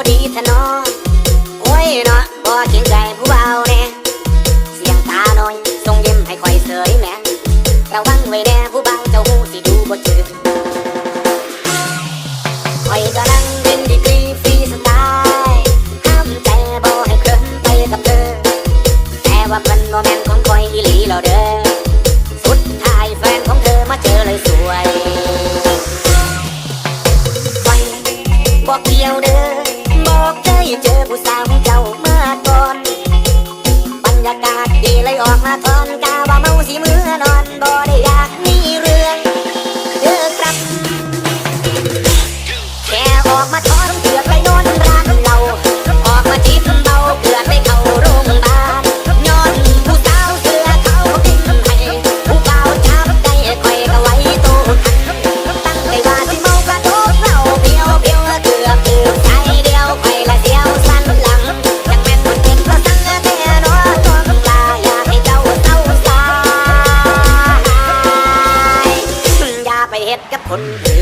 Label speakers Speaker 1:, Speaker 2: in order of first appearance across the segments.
Speaker 1: บ่ดีแท้นอ เจอผู้สาวเจ้า คนเดี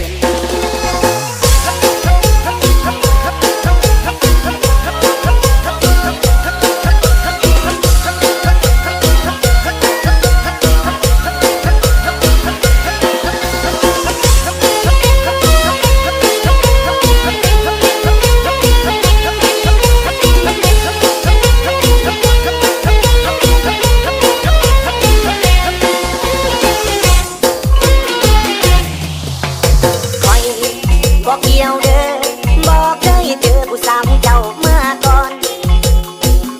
Speaker 1: บอกเคยเจอผู้สาวเจ้าเมื่อก่อน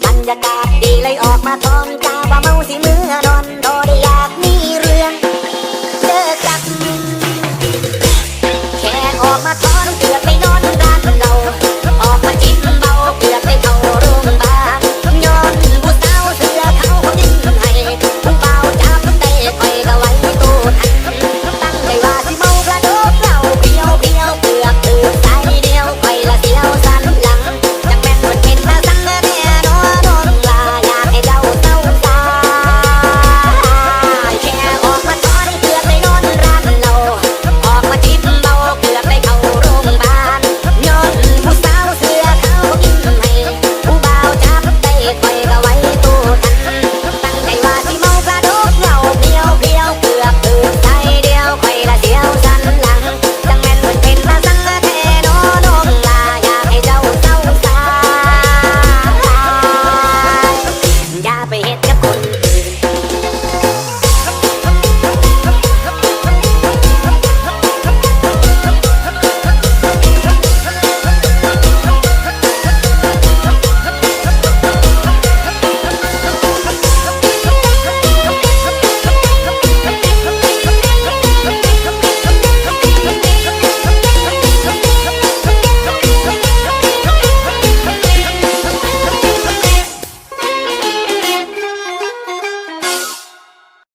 Speaker 1: บรรยากาศดีเลยออกมาตอนกาว่าเมาสิเมื่อนอนโดด้อยากมีเรื่องเจอกันแค่ออกมาตอนเกือไม่